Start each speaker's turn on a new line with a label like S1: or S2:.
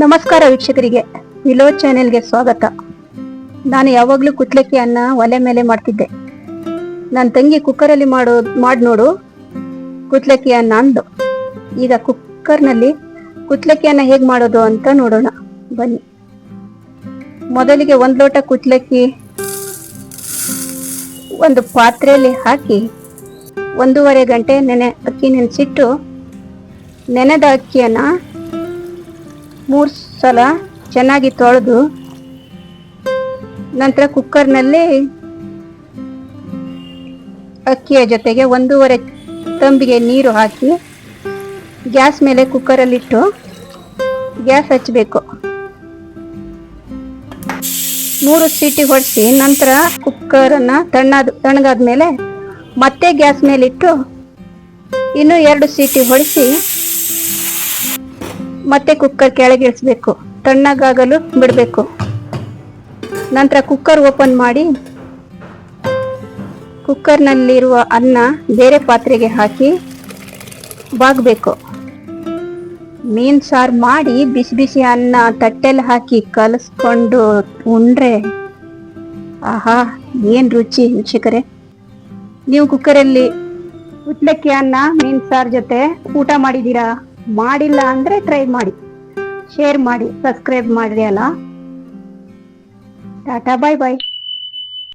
S1: ನಮಸ್ಕಾರ ವೀಕ್ಷಕರಿಗೆ. ವಿಲೋ ಚಾನೆಲ್ಗೆ ಸ್ವಾಗತ. ನಾನು ಯಾವಾಗಲೂ ಕುತ್ಲಕ್ಕಿ ಅನ್ನ ಒಲೆ ಮೇಲೆ ಮಾಡ್ತಿದ್ದೆ. ನನ್ನ ತಂಗಿ ಕುಕ್ಕರಲ್ಲಿ ಮಾಡೋ, ಮಾಡಿ ನೋಡು. ಕುತ್ಲಕ್ಕಿ ಅನ್ನ ಅಂದು. ಈಗ ಕುಕ್ಕರ್ನಲ್ಲಿ ಕುತ್ಲಕ್ಕಿ ಅನ್ನ ಹೇಗೆ ಮಾಡೋದು ಅಂತ ನೋಡೋಣ. ಬನ್ನಿ. ಮೊದಲಿಗೆ ಒಂದು ಲೋಟ ಕುತ್ಲಕ್ಕಿ ಒಂದು ಪಾತ್ರೆಯಲ್ಲಿ ಹಾಕಿ ಒಂದೂವರೆ ಗಂಟೆ ನೆನೆ, ಅಕ್ಕಿ ನೆನೆಸಿಟ್ಟು ನೆನೆದ ಅಕ್ಕಿಯನ್ನು ಮೂರು ಸಲ ಚೆನ್ನಾಗಿ ತೊಳೆದು ನಂತರ ಕುಕ್ಕರ್ನಲ್ಲಿ ಅಕ್ಕಿಯ ಜೊತೆಗೆ ಒಂದೂವರೆ ತಂಬಿಗೆ ನೀರು ಹಾಕಿ ಗ್ಯಾಸ್ ಮೇಲೆ ಕುಕ್ಕರಲ್ಲಿಟ್ಟು ಗ್ಯಾಸ್ ಹಚ್ಚಬೇಕು. ಮೂರು ಸೀಟಿ ಹೊಡೆಸಿ ನಂತರ ಕುಕ್ಕರನ್ನು ತಣ್ಣಾದ ತಣ್ಣಗಾದ ಮೇಲೆ ಮತ್ತೆ ಗ್ಯಾಸ್ ಮೇಲಿಟ್ಟು ಇನ್ನೂ ಎರಡು ಸೀಟಿ ಹೊಡಿಸಿ ಮತ್ತೆ ಕುಕ್ಕರ್ ಕೆಳಗಿಳಿಸ್ಬೇಕು ತಣ್ಣಗಾಗಲು ಬಿಡಬೇಕು. ನಂತರ ಕುಕ್ಕರ್ ಓಪನ್ ಮಾಡಿ ಕುಕ್ಕರ್ನಲ್ಲಿರುವ ಅನ್ನ ಬೇರೆ ಪಾತ್ರೆಗೆ ಹಾಕಿ ಬಾಗಬೇಕು. ಮೀನು ಸಾರು ಮಾಡಿ ಬಿಸಿ ಬಿಸಿ ಅನ್ನ ತಟ್ಟೆಲಿ ಹಾಕಿ ಕಲಸ್ಕೊಂಡು ಉಂಡ್ರೆ, ಆಹಾ, ಏನು ರುಚಿ ವೀಕ್ಷಕರೇ. ನೀವು ಕುಕ್ಕರಲ್ಲಿ ಉತ್ಲಕ್ಕಿ ಅನ್ನ, ಮೀನು ಸಾರು ಜೊತೆ ಊಟ ಮಾಡಿದ್ದೀರಾ? ಮಾಡಿಲ್ಲ ಅಂದ್ರೆ ಟ್ರೈ ಮಾಡಿ. ಶೇರ್ ಮಾಡಿ ಸಬ್ಸ್ಕ್ರೈಬ್ ಮಾಡ್ರಿ ಅಲ್ಲ. ಟಾಟಾ ಬಾಯ್ ಬಾಯ್